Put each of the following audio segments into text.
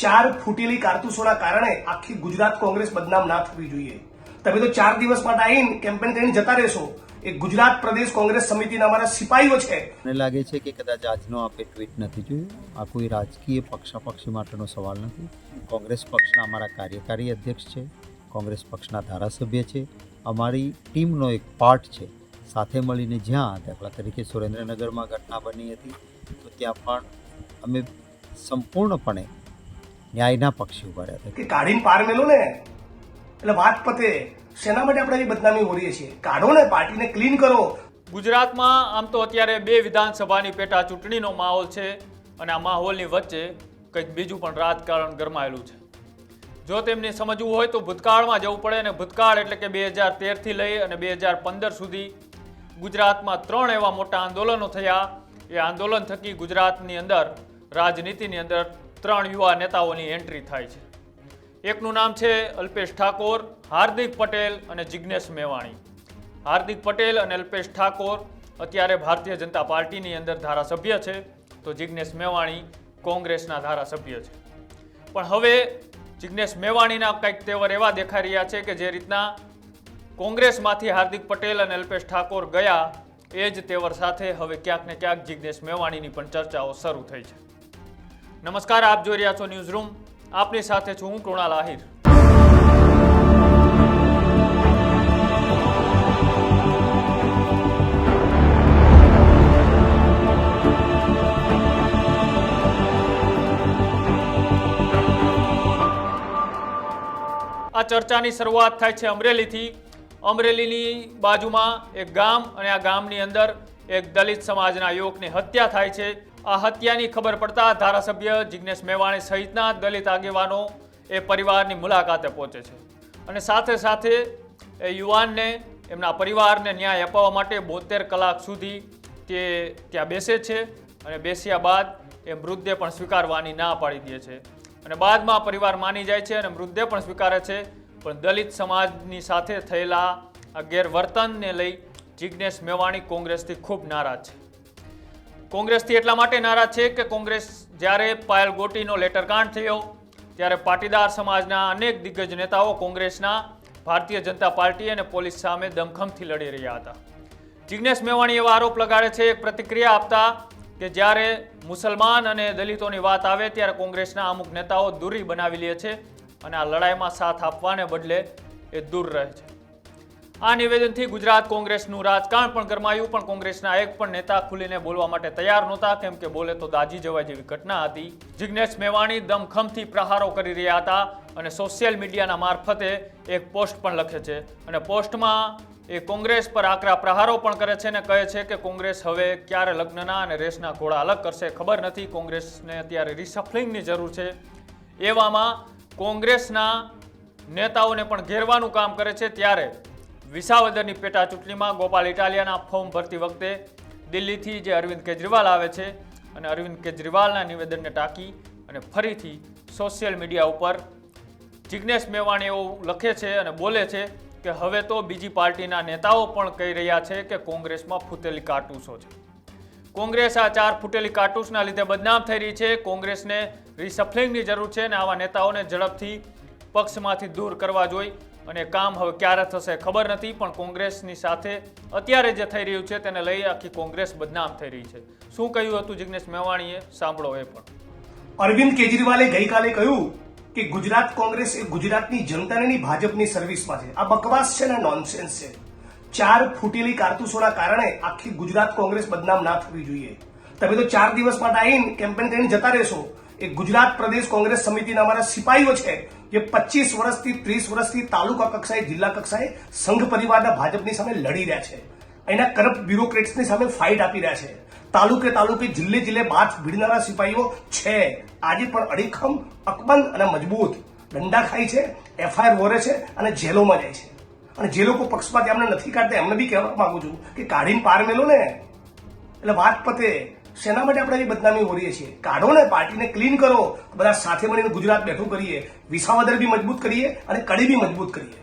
ચાર ફૂટેલી કારતૂસોના કારણે આખી ગુજરાત કોંગ્રેસ બદનામ ના થવી જોઈએ. તમે તો ચાર દિવસ માટે આવીને કેમ્પેન કરીને જતા રહેશો. એ ગુજરાત પ્રદેશ કોંગ્રેસ સમિતિના અમારા સિપાહીઓ છે. મને લાગે છે કે કદાચ આજનો આપે ટ્વીટ નથી જોયું. આ કોઈ રાજકીય પક્ષાપક્ષી માટેનો સવાલ નથી. કોંગ્રેસ પક્ષના અમારા કાર્યકારી અધ્યક્ષ છે. કોંગ્રેસ પક્ષના ધારાસભ્ય છે. અમારી ટીમનો એક પાર્ટ છે. સાથે મળીને જ્યાં દાખલા તરીકે સુરેન્દ્રનગરમાં ઘટના બની હતી, તો ત્યાં પણ અમે સંપૂર્ણપણે ન્યાયના પક્ષી ઊભા રહ્યા કે કાઢીને પાર મેલો ને એટલે વાત પતે. શેના માટે આપણે બદનામી ઓરીએ છીએ? કાઢો ને પાર્ટીને ક્લીન કરો. ગુજરાતમાં આમ તો અત્યારે બે વિધાનસભાની પેટા ચૂંટણીનો માહોલ છે અને આ માહોલની વચ્ચે કંઈક બીજું પણ રાજકારણ ગરમાયેલું છે. જો તેમને સમજવું હોય તો ભૂતકાળમાં જવું પડે અને ભૂતકાળ એટલે કે બે હજાર તેરથી લઈ અને બે હજાર પંદર સુધી ગુજરાતમાં ત્રણ એવા મોટા આંદોલનો થયા. એ આંદોલન થકી ગુજરાતની અંદર રાજનીતિની અંદર ત્રણ યુવા નેતાઓની એન્ટ્રી થાય છે. એકનું નામ છે અલ્પેશ ઠાકોર, હાર્દિક પટેલ અને જિજ્ઞેશ મેવાણી. હાર્દિક પટેલ અને અલ્પેશ ઠાકોર અત્યારે ભારતીય જનતા પાર્ટીની અંદર ધારાસભ્ય છે, તો જિજ્ઞેશ મેવાણી કોંગ્રેસના ધારાસભ્ય છે. પણ હવે જિજ્ઞેશ મેવાણીના કંઈક તેવર એવા દેખાઈ રહ્યા છે કે જે રીતના કોંગ્રેસમાંથી હાર્દિક પટેલ અને અલ્પેશ ઠાકોર ગયા, એ જ તેવર સાથે હવે ક્યાંક ને ક્યાંક જિજ્ઞેશ મેવાણીની પણ ચર્ચાઓ શરૂ થઈ છે. નમસ્કાર, આપ જોઈ રહ્યા છો ન્યૂઝ રૂમ આપની સાથે છું હું કૃણાલ આહિર. આ ચર્ચાની શરૂઆત થાય છે અમરેલીથી. અમરેલીની બાજુમાં એક ગામ અને આ ગામની અંદર એક દલિત સમાજના યુવકની હત્યા થાય છે. આ હત્યાની ખબર પડતા ધારાસભ્ય જિજ્ઞેશ મેવાણી સહિતના દલિત આગેવાનો એ પરિવારની મુલાકાતે પહોંચે છે. અને સાથે સાથે એ યુવાનને એમના પરિવારને ન્યાય અપાવવા માટે બોતેર કલાક સુધી તે ત્યાં બેસે છે અને બેસ્યા બાદ એ મૃતદેહ પણ સ્વીકારવાની ના પાડી દે છે. અને બાદમાં પરિવાર માની જાય છે અને મૃતદેહ પણ સ્વીકારે છે, પણ દલિત સમાજની સાથે થયેલા આ ગેરવર્તનને લઈ જિજ્ઞેશ મેવાણી કોંગ્રેસથી ખૂબ નારાજ છે. કોંગ્રેસથી એટલા માટે નારાજ છે કે કોંગ્રેસ જ્યારે પાયલ ગોટીનો લેટરકાંડ થયો, ત્યારે પાટીદાર સમાજના અનેક દિગ્ગજ નેતાઓ કોંગ્રેસના ભારતીય જનતા પાર્ટી અને પોલીસ સામે દમખમથી લડી રહ્યા હતા. જિજ્ઞેશ મેવાણી એવા આરોપ લગાડે છે, એક પ્રતિક્રિયા આપતા કે જ્યારે મુસલમાન અને દલિતોની વાત આવે ત્યારે કોંગ્રેસના અમુક નેતાઓ દૂરી બનાવી લે છે અને આ લડાઈમાં સાથ આપવાને બદલે એ દૂર રહે છે. આ નિવેદનથી ગુજરાત કોંગ્રેસનું રાજકારણ પણ ગરમાયું, પણ કોંગ્રેસના એક પણ નેતા ખુલીને બોલવા માટે તૈયાર નહોતા. કેમ કે બોલે તો દાજી જવા જેવી ઘટના હતી. જિજ્ઞેશ મેવાણી દમખમથી પ્રહારો કરી રહ્યા હતા અને સોશિયલ મીડિયાના મારફતે એક પોસ્ટ પણ લખે છે. અને પોસ્ટમાં એ કોંગ્રેસ પર આકરા પ્રહારો પણ કરે છે અને કહે છે કે કોંગ્રેસ હવે ક્યારે લગ્નના અને રેસના ઘોડા અલગ કરશે ખબર નથી. કોંગ્રેસને અત્યારે રિસફલિંગની જરૂર છે. એવામાં કોંગ્રેસના નેતાઓને પણ ઘેરવાનું કામ કરે છે. ત્યારે વિસાવદરની પેટા ચૂંટણીમાં ગોપાલ ઇટાલિયાના ફોર્મ ભરતી વખતે દિલ્હીથી જે અરવિંદ કેજરીવાલ આવે છે અને અરવિંદ કેજરીવાલના નિવેદનને ટાંકી અને ફરીથી સોશિયલ મીડિયા ઉપર જિજ્ઞેશ મેવાણી એવું લખે છે અને બોલે છે કે હવે તો બીજી પાર્ટીના નેતાઓ પણ કહી રહ્યા છે કે કોંગ્રેસમાં ફૂટેલી કાટૂસો છે. કોંગ્રેસ આ ચાર ફૂટેલી કાટૂસના લીધે બદનામ થઈ રહી છે. કોંગ્રેસને રિસફલિંગની જરૂર છે અને આવા નેતાઓને ઝડપથી પક્ષમાંથી દૂર કરવા જોઈએ અને કામ હવે ક્યારે થશે ખબર નથી, પણ કોંગ્રેસની સાથે અત્યારે જે થઈ રહ્યું છે તેને લઈ આખી કોંગ્રેસ બદનામ થઈ રહી છે. શું કહ્યું હતું જિજ્ઞેશ મેવાણીએ? સાંભળો એ પણ. અરવિંદ કેજરીવાલે ગઈકાલે કહ્યું કે ગુજરાત કોંગ્રેસ એ ગુજરાતની જનતાને ભાજપની સર્વિસમાં છે. આ બકવાસ છે ને નોનસેન્સ છે. ચાર ફૂટેલી કારતૂસોના કારણે આખી ગુજરાત કોંગ્રેસ બદનામ ના થવી જોઈએ. તમે તો ચાર દિવસ માટે આવીને કેમ્પેન કરીને જતા રહેશો. એ ગુજરાત પ્રદેશ કોંગ્રેસ સમિતિના અમારા સિપાહીઓ છે જે પચીસ વર્ષથી ત્રીસ વર્ષથી તાલુકા કક્ષાએ, જિલ્લા કક્ષાએ સંઘ પરિવારના ભાજપની સામે લડી રહ્યા છે. એના કરપ્ટ બ્યુરોક્રેટ્સની સામે ફાઇટ આપી રહ્યા છે. તાલુકે તાલુકે, જિલ્લે જિલ્લે બાદ ભીડનારા સિપાહીઓ છે. આજે પણ અડીખમ, અકબંધ અને મજબૂત દંડા ખાય છે, એફઆઈઆર વોરે છે અને જેલોમાં જાય છે. અને જે લોકો પક્ષપાત એમને નથી કાઢતા, એમને બી કહેવા માંગુ છું કે કાઢીને પાર મેલો ને. એટલે વાત પતે શેના માટે આપણે એવી બદનામી ઓરીએ છીએ? કાઢો ને, પાર્ટીને ક્લીન કરો. બધા સાથે મળીને ગુજરાત બેઠું કરીએ. વિસાવદર બી મજબૂત કરીએ અને કડી બી મજબૂત કરીએ.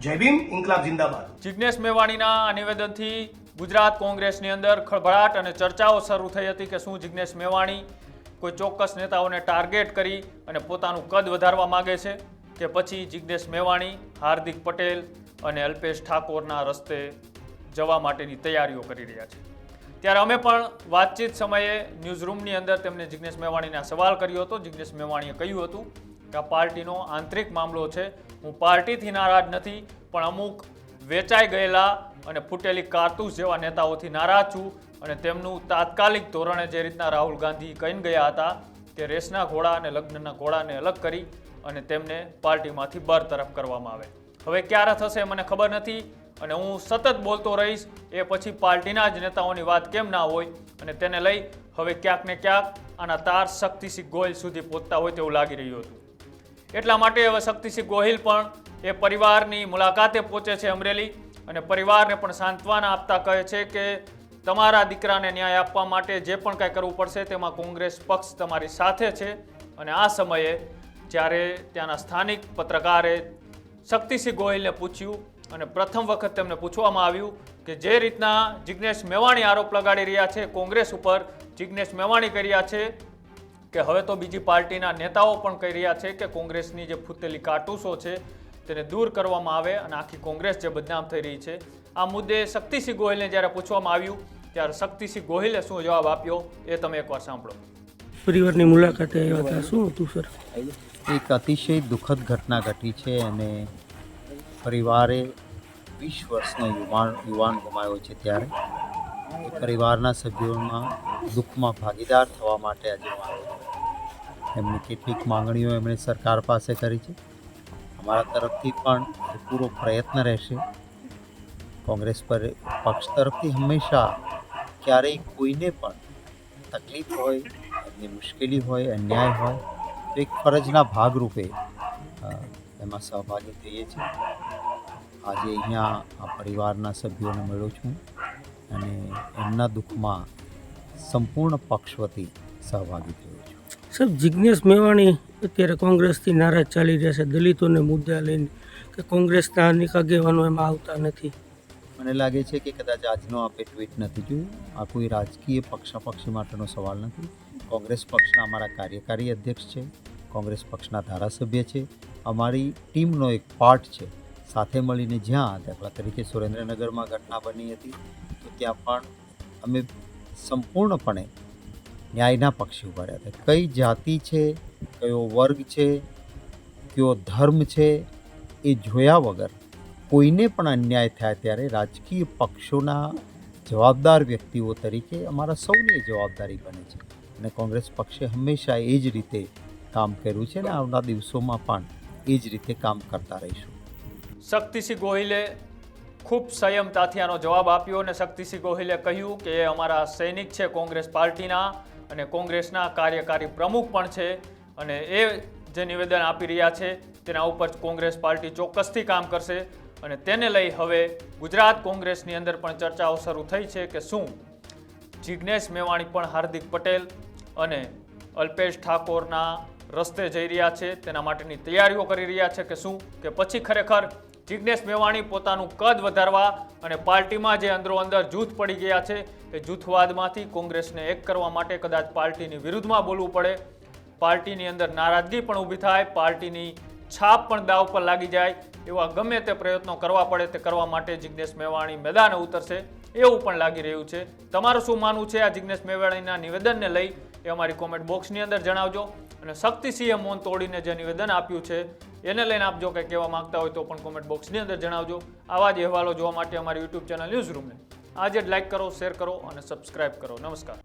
જય ભીમ, ઇન્કલાબ જિંદાબાદ. જિજ્ઞેશ મેવાણીના નિવેદનથી ગુજરાત કોંગ્રેસની અંદર ખળભળાટ અને ચર્ચાઓ શરૂ થઈ હતી કે શું જિજ્ઞેશ મેવાણી કોઈ ચોક્કસ નેતાઓને ટાર્ગેટ કરી અને પોતાનું કદ વધારવા માગે છે કે પછી જિજ્ઞેશ મેવાણી, હાર્દિક પટેલ અને અલ્પેશ ઠાકોરના રસ્તે જવા માટેની તૈયારીઓ કરી રહ્યા છે. ત્યારે અમે પણ વાતચીત સમયે ન્યૂઝરૂમની અંદર તેમને જિજ્ઞેશ મેવાણીને આ સવાલ કર્યો હતો. જિજ્ઞેશ મેવાણીએ કહ્યું હતું કે આ પાર્ટીનો આંતરિક મામલો છે. હું પાર્ટીથી નારાજ નથી, પણ અમુક વેચાઈ ગયેલા અને ફૂટેલી કારતૂસ જેવા નેતાઓથી નારાજ છું અને તેમનું તાત્કાલિક ધોરણે જે રીતના રાહુલ ગાંધી કહીને ગયા હતા કે રેસના ઘોડા અને લગ્નના ઘોડાને અલગ કરી અને તેમને પાર્ટીમાંથી બરતરફ કરવામાં આવે. હવે ક્યારે થશે મને ખબર નથી. અને હું સતત બોલતો રહીશ, એ પછી પાર્ટીના જ નેતાઓની વાત કેમ ના હોય? અને તેને લઈ હવે ક્યાંક ને ક્યાંક આના તાર શક્તિસિંહ ગોહિલ સુધી પહોંચતા હોય તેવું લાગી રહ્યું હતું. એટલા માટે હવે શક્તિસિંહ ગોહિલ પણ એ પરિવારની મુલાકાતે પહોંચે છે અમરેલી અને પરિવારને પણ સાંત્વના આપતા કહે છે કે તમારા દીકરાને ન્યાય આપવા માટે જે પણ કાંઈ કરવું પડશે તેમાં કોંગ્રેસ પક્ષ તમારી સાથે છે. અને આ સમયે જ્યારે ત્યાંના સ્થાનિક પત્રકારે શક્તિસિંહ ગોહિલને પૂછ્યું અને પ્રથમ વખત તેમને પૂછવામાં આવ્યું કે જે રીતના જિજ્ઞેશ મેવાણી આરોપ લગાડી રહ્યા છે કોંગ્રેસ ઉપર જિજ્ઞેશ મેવાણી કરી રહ્યા છે કે હવે તો બીજી પાર્ટીના નેતાઓ પણ કહી રહ્યા છે કે કોંગ્રેસની જે ફૂટેલી કાટૂસો છે તેને દૂર કરવામાં આવે અને આખી કોંગ્રેસ જે બદનામ થઈ રહી છે. આ મુદ્દે શક્તિસિંહ ગોહિલને જ્યારે પૂછવામાં આવ્યું ત્યારે શક્તિસિંહ ગોહિલે શું જવાબ આપ્યો એ તમે એકવાર સાંભળો. પરિવારની મુલાકાતે આવ્યા હતા શું હતું સર? એક અતિશય દુઃખદ ઘટના ઘટી છે અને પરિવારે વીસ વર્ષનો યુવાન યુવાન ગુમાવ્યો છે ત્યારે. એ પરિવારના સભ્યોમાં દુઃખમાં ભાગીદાર થવા માટે આજે હું આવ્યો છું. એમની કેટલીક માંગણીઓ એમણે સરકાર પાસે કરી છે. અમારા તરફથી પણ પૂરો પ્રયત્ન રહેશે. કોંગ્રેસ પર, પક્ષ તરફથી હંમેશા ક્યારેય કોઈને પણ તકલીફ હોય, એમની મુશ્કેલી હોય, અન્યાય હોય, તો એક ફરજના ભાગરૂપે એમાં સહભાગી થઈએ છીએ. આજે અહીંયા આ પરિવારના સભ્યોને મળ્યો છું અને એમના દુઃખમાં સંપૂર્ણ પક્ષ વતી સહભાગી થયો છું. સર જિજ્ઞેશ મેવાણી અત્યારે કોંગ્રેસથી નારાજ ચાલી રહ્યા છે. દલિતોને મુદ્દા લઈને કે કોંગ્રેસના અનેક આગેવાનો એમાં આવતા નથી. મને લાગે છે કે કદાચ આજનો આપે ટ્વીટ નથી જોયું. આ કોઈ રાજકીય પક્ષાપક્ષી માટેનો સવાલ નથી. કોંગ્રેસ પક્ષના અમારા કાર્યકારી અધ્યક્ષ છે. કોંગ્રેસ પક્ષના ધારાસભ્ય છે. અમારી ટીમનો એક પાર્ટ છે. સાથે મળીને જ્યાં દાખલા તરીકે સુરેન્દ્રનગરમાં ઘટના બની હતી, તો ત્યાં પણ અમે સંપૂર્ણપણે ન્યાયના પક્ષે ઊભા રહ્યા હતા. કઈ જાતિ છે, કયો વર્ગ છે, કયો ધર્મ છે, એ જોયા વગર કોઈને પણ અન્યાય થાય ત્યારે રાજકીય પક્ષોના જવાબદાર વ્યક્તિઓ તરીકે અમારા સૌની જવાબદારી બને છે. અને કોંગ્રેસ પક્ષે હંમેશા એ જ રીતે કામ કર્યું છે અને આવનાર દિવસોમાં પણ એ જ રીતે કામ કરતા રહીશું. શક્તિસિંહ ગોહિલે ખૂબ સંયમતાથી આનો જવાબ આપ્યો અને શક્તિસિંહ ગોહિલે કહ્યું કે એ અમારા સૈનિક છે કોંગ્રેસ પાર્ટીના અને કોંગ્રેસના કાર્યકારી પ્રમુખ પણ છે અને એ જે નિવેદન આપી રહ્યા છે તેના ઉપર કોંગ્રેસ પાર્ટી ચોક્કસથી કામ કરશે અને તેને લઈ હવે ગુજરાત કોંગ્રેસની અંદર પણ ચર્ચાઓ શરૂ થઈ છે કે શું? જિજ્ઞેશ મેવાણી પણ હાર્દિક પટેલ અને અલ્પેશ ઠાકોરના રસ્તે જઈ રહ્યા છે, તેના માટેની તૈયારીઓ કરી રહ્યા છે કે શું? કે પછી ખરેખર જિજ્ઞેશ મેવાણી પોતાનું કદ વધારવા અને પાર્ટીમાં જે અંદરો અંદર જૂથ પડી ગયા છે એ જૂથવાદમાંથી કોંગ્રેસને એક કરવા માટે કદાચ પાર્ટીની વિરુદ્ધમાં બોલવું પડે. પાર્ટીની અંદર નારાજગી પણ ઊભી થાય, પાર્ટીની છાપ પણ દાવ પર લાગી જાય. એવા ગમે તે પ્રયત્નો કરવા પડે તે કરવા માટે જિજ્ઞેશ મેવાણી મેદાને ઉતરશે, એવું પણ લાગી રહ્યું છે. તમારું શું માનવું છે આ જિજ્ઞેશ મેવાણીના નિવેદનને લઈ? એ અમારી કોમેન્ટ બોક્સની અંદર જણાવજો. અને શક્તિસિંહે મૌન તોડીને જે નિવેદન આપ્યું છે, એને લઈને આપ જો કંઈ કહેવા માંગતા હોય તો પણ કોમેન્ટ બોક્સની અંદર જણાવજો. આવા જ અહેવાલો જોવા માટે અમારી યુટ્યુબ ચેનલ ન્યૂઝ રૂમને આજે જ લાઈક કરો શેર કરો અને સબસ્ક્રાઇબ કરો. નમસ્કાર.